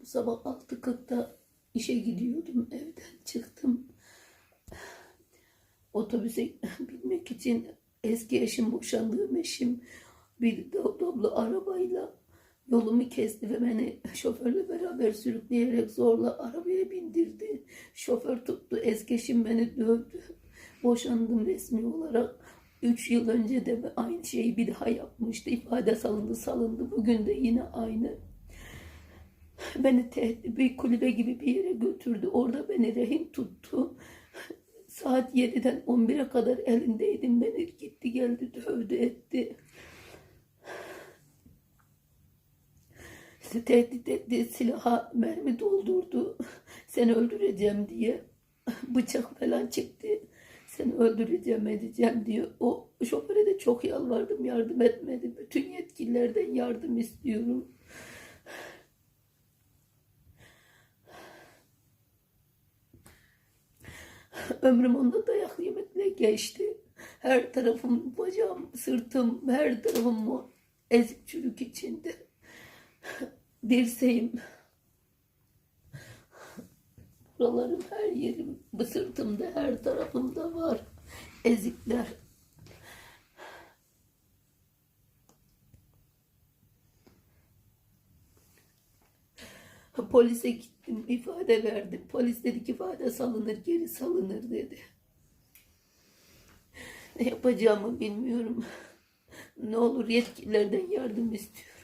Bu sabah 6.40'da işe gidiyordum. Evden çıktım. Otobüse binmek için eski eşim, boşandığım eşim bir doblo arabayla yolumu kesti ve beni şoförle beraber sürükleyerek zorla arabaya bindirdi. Şoför tuttu. Eski eşim beni dövdü. Boşandım resmi olarak. Üç yıl önce de aynı şeyi bir daha yapmıştı. İfade salındı salındı. Bugün de yine aynı. Beni bir kulübe gibi bir yere götürdü. Orada beni rehin tuttu. Saat 7'den 11'e kadar elindeydim. Beni gitti geldi dövdü etti. İşte tehdit etti. Silaha mermi doldurdu. Seni öldüreceğim diye. Bıçak falan çıktı. Seni öldüreceğim edeceğim diyor. O şoföre de çok yalvardım yardım etmedi. Bütün yetkililerden yardım istiyorum. Ömrüm onda dayak yemekle geçti. Her tarafım, bacağım, sırtım, her tarafım o ezik çürük içinde. Dirseğim. Buralarım her yerim, bu sırtımda her tarafımda var. Ezikler. Polise gittim, ifade verdim. Polis dedi ki ifade salınır, geri salınır dedi. Ne yapacağımı bilmiyorum. Ne olur yetkililerden yardım istiyorum.